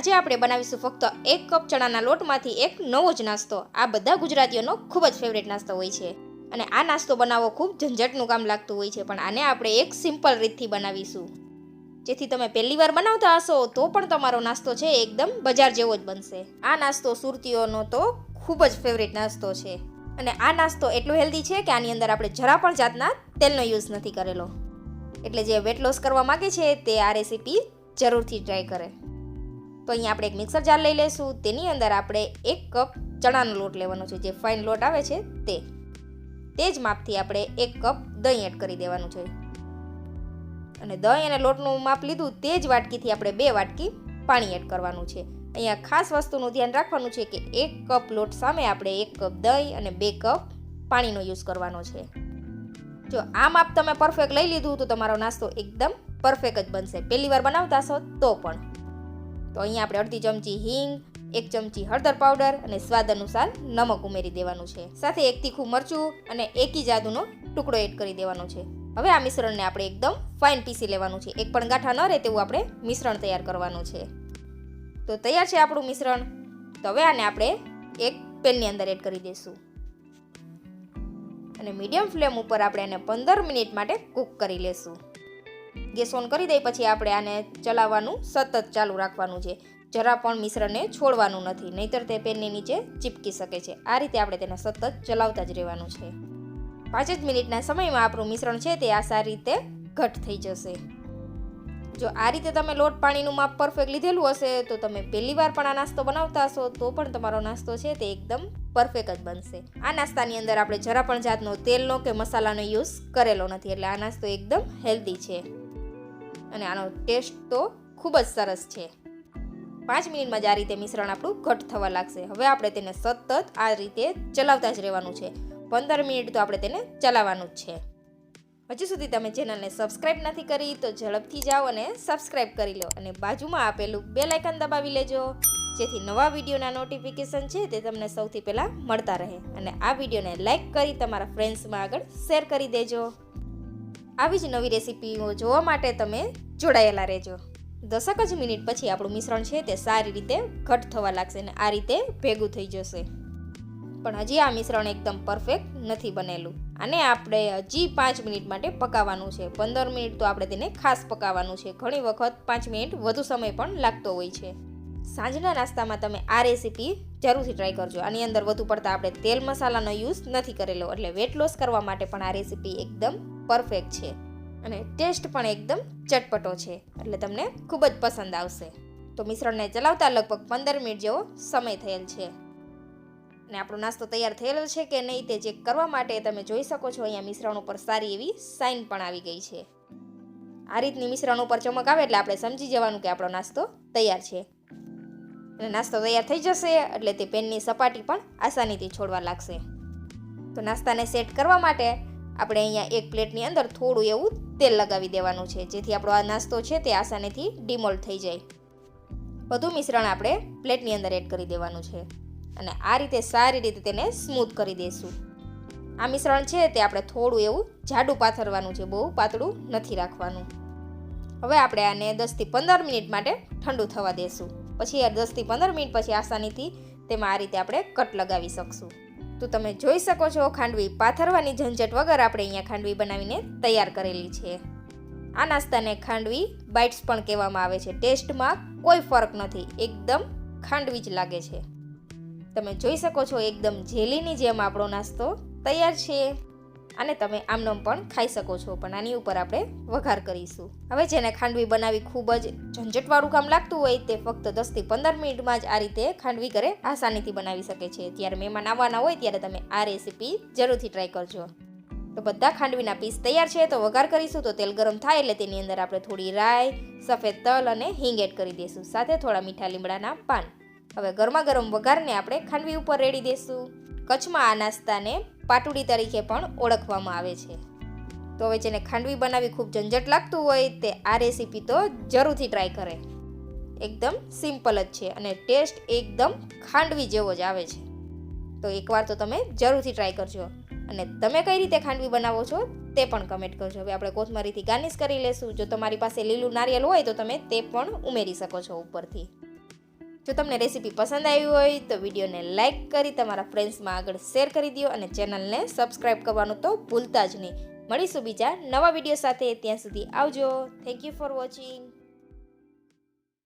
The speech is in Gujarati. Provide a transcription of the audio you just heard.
આજે આપણે બનાવીશું ફક્ત એક કપ ચણાના લોટમાંથી એક નવો જ નાસ્તો. આ બધા ગુજરાતીઓનો ખૂબ જ ફેવરેટ નાસ્તો હોય છે. અને આ નાસ્તો બનાવવો ખૂબ ઝંઝટનું કામ લાગતું હોય છે, પણ આને આપણે એક સિમ્પલ રીતથી બનાવીશું. જેથી તમે પહેલી વાર બનાવતા હશો, તો પણ તમારો નાસ્તો છે એકદમ બજાર જેવો જ બનશે. આ નાસ્તો સુરતીઓનો તો ખૂબ જ ફેવરેટ નાસ્તો છે. અને આ નાસ્તો એટલો હેલ્ધી છે કે આની અંદર આપણે જરા પણ જાતના તેલનો યુઝ નથી કરેલો. એટલે જે વેટ લોસ કરવા માગે છે, તે આ રેસીપી જરૂરથી ટ્રાય કરે. તો અહીંયા આપણે એક મિક્સર જાર લઈ લઈશું. તેની અંદર આપણે એક કપ ચણાનો લોટ લેવાનો છે. જે ફાઇન લોટ આવે છે તે. તે જ માપથી આપણે એક કપ દહીં એડ કરી દેવાનું છે. અને દહીં અને લોટનું માપ લીધું તે જ વાટકીથી આપણે બે વાટકી પાણી એડ કરવાનું છે. અહીંયા ખાસ વસ્તુનું ધ્યાન રાખવાનું છે કે એક કપ લોટ સામે આપણે એક કપ દહીં અને બે કપ પાણીનો યુઝ કરવાનો છે. જો આ માપ તમે પરફેક્ટ લઈ લીધું તો તમારો નાસ્તો એકદમ પરફેક્ટ જ બનશે. પહેલી વાર બનાવતા હશો તો પણ. તો અહીંયા આપણે અડધી ચમચી હિંગ, એક ચમચી હળદર પાવડર અને સ્વાદ અનુસાર નમક ઉમેરી દેવાનું છે. સાથે એક તીખું મરચું અને એકી જાદુનો ટુકડો એડ કરી દેવાનો છે. હવે આ મિશ્રણને આપણે એકદમ ફાઇન પીસી લેવાનું છે. એક પણ ગાંઠા ન રહે તેવું આપણે મિશ્રણ તૈયાર કરવાનું છે. તો તૈયાર છે આપણું મિશ્રણ. તો હવે આને આપણે એક પેનની અંદર એડ કરી દઈશું. અને મીડિયમ ફ્લેમ ઉપર આપણે એને પંદર મિનિટ માટે કૂક કરી લેશું. ગેસ ઓન કરી દઈ, પછી આપણે આને ચલાવવાનું, સતત ચાલુ રાખવાનું છે. જરા પણ મિશ્રણને છોડવાનું નથી, નહીતર તે પેનની નીચે ચીપકી શકે છે. આ રીતે આપણે તેને સતત ચલાવતા જ રહેવાનું છે. પાંચ જ મિનિટના સમયમાં આપણું મિશ્રણ છે તે આ સારી રીતે ઘટ થઈ જશે. જો આ રીતે તમે લોટ પાણીનું માપ પરફેક્ટ લીધેલું હશે, તો તમે પહેલી વાર પણ આ નાસ્તો બનાવતા હશો, તો પણ તમારો નાસ્તો છે તે એકદમ પરફેક્ટ જ બનશે. આ નાસ્તાની અંદર આપણે જરા પણ જાતનો તેલનો કે મસાલાનો યુઝ કરેલો નથી, એટલે આ નાસ્તો એકદમ હેલ્ધી છે. અને આનો ટેસ્ટ તો ખૂબ જ સરસ છે. પાંચ મિનિટમાં જ આ રીતે મિશ્રણ આપણું ઘટ થવા લાગશે. હવે આપણે તેને સતત આ રીતે ચલાવતા જ રહેવાનું છે. પંદર મિનિટ તો આપણે તેને ચલાવવાનું જ છે. હજુ સુધી તમે ચેનલને સબસ્ક્રાઈબ નથી કરી તો ઝડપથી જાઓ અને સબસ્ક્રાઈબ કરી લો અને બાજુમાં આપેલું બે લાયકન દબાવી લેજો. જેથી નવા વિડીયોના નોટિફિકેશન છે તે તમને સૌથી પહેલાં મળતા રહે. અને આ વિડીયોને લાઇક કરી તમારા ફ્રેન્ડ્સમાં આગળ શેર કરી દેજો. આવી જ નવી રેસીપીઓ જોવા માટે તમે જોડાયેલા રહેજો. દસક જ મિનિટ પછી આપણું મિશ્રણ છે તે સારી રીતે ઘટ થવા લાગશે અને આ રીતે ભેગું થઈ જશે. પણ હજી આ મિશ્રણ એકદમ પરફેક્ટ નથી બનેલું. અને આપણે હજી પાંચ મિનિટ માટે પકાવવાનું છે. પંદર મિનિટ તો આપણે તેને ખાસ પકાવવાનું છે. ઘણી વખત પાંચ મિનિટ વધુ સમય પણ લાગતો હોય છે. સાંજના નાસ્તામાં તમે આ રેસીપી જરૂરથી ટ્રાય કરજો. આની અંદર વધુ પડતા આપણે તેલ મસાલાનો યુઝ નથી કરેલો, એટલે વેટ લોસ કરવા માટે પણ આ રેસીપી એકદમ પરફેક્ટ છે. અને ટેસ્ટ પણ એકદમ ચટપટો છે, એટલે તમને ખૂબ જ પસંદ આવશે. તો મિશ્રણને ચલાવતા લગભગ પંદર મિનિટ જેવો સમય થયેલ છે. અને આપણો નાસ્તો તૈયાર થયેલો છે કે નહીં તે ચેક કરવા માટે તમે જોઈ શકો છો અહીંયા મિશ્રણ ઉપર સારી એવી સાઇન પણ આવી ગઈ છે. આ રીતની મિશ્રણ ઉપર ચમક આવે એટલે આપણે સમજી જવાનું કે આપણો નાસ્તો તૈયાર છે. અને નાસ્તો તૈયાર થઈ જશે, એટલે તે પેનની સપાટી પણ આસાનીથી છોડવા લાગશે. તો નાસ્તાને સેટ કરવા માટે આપણે અહીંયા એક પ્લેટની અંદર થોડું એવું તેલ લગાવી દેવાનું છે, જેથી આપણો આ નાસ્તો છે તે આસાનીથી ડિમોલ્ડ થઈ જાય. બધું મિશ્રણ આપણે પ્લેટની અંદર એડ કરી દેવાનું છે અને આ રીતે સારી રીતે તેને સ્મૂથ કરી દઈશું આ મિશ્રણ છે તે આપણે થોડું એવું જાડું પાથરવાનું છે, બહુ પાતળું નથી રાખવાનું. હવે આપણે આને દસથી પંદર મિનિટ માટે ઠંડુ થવા દેશું. પછી આ દસથી પંદર મિનિટ પછી આસાનીથી તેમાં આ રીતે આપણે કટ લગાવી શકશું. તો તમે જોઈ શકો છો, ખાંડવી પાથરવાની ઝંઝટ વગર આપણે અહીંયા ખાંડવી બનાવીને તૈયાર કરેલી છે. આ નાસ્તાને ખાંડવી બાઇટ્સ પણ કહેવામાં આવે છે. ટેસ્ટમાં કોઈ ફરક નથી, એકદમ ખાંડવી જ લાગે છે. તમે જોઈ શકો છો, એકદમ જેલીની જેમ આપણો નાસ્તો તૈયાર છે. અને તમે આમનમ પણ ખાઈ શકો છો. પણ આની ઉપર આપણે વઘાર કરીશું. હવે જેને ખાંડવી બનાવી ખૂબ જ ઝંઝટવાળું કામ લાગતું હોય તે ફક્ત દસથી પંદર મિનિટમાં જ આ રીતે ખાંડવી ઘરે આસાનીથી બનાવી શકે છે. ત્યારે મહેમાન આવવાના હોય ત્યારે તમે આ રેસીપી જરૂરથી ટ્રાય કરજો. તો બધા ખાંડવીના પીસ તૈયાર છે, તો વઘાર કરીશું. તો તેલ ગરમ થાય એટલે તેની અંદર આપણે થોડી રાઈ, સફેદ તલ અને હિંગ એડ કરી દઈશું. સાથે થોડા મીઠા લીમડાના પાન. હવે ગરમા ગરમ વઘારને આપણે ખાંડવી ઉપર રેડી દઈશું. કચ્છમાં આ નાસ્તાને પાટુડી તરીકે પણ ઓળખવામાં આવે છે. તો હવે જેને ખાંડવી બનાવી ખૂબ ઝંઝટ લાગતું હોય તે આ રેસીપી તો જરૂરથી ટ્રાય કરે. એકદમ સિમ્પલ જ છે અને ટેસ્ટ એકદમ ખાંડવી જેવો જ આવે છે. તો એકવાર તો તમે જરૂરથી ટ્રાય કરજો. અને તમે કઈ રીતે ખાંડવી બનાવો છો તે પણ કમેન્ટ કરજો. હવે આપણે કોથમરીથી ગાર્નિશ કરી લેશું. જો તમારી પાસે લીલું નારિયેલ હોય તો તમે તે પણ ઉમેરી શકો છો ઉપરથી. જો તમને રેસીપી પસંદ આવી હોય તો વિડીયોને લાઇક કરી તમારા ફ્રેન્ડ્સમાં આગળ શેર કરી દો અને ચેનલને સબસ્ક્રાઈબ કરવાનું તો ભૂલતા જ નહીં. મળીશું બીજા નવા વીડિયો સાથે. ત્યાં સુધી આવજો. Thank you for watching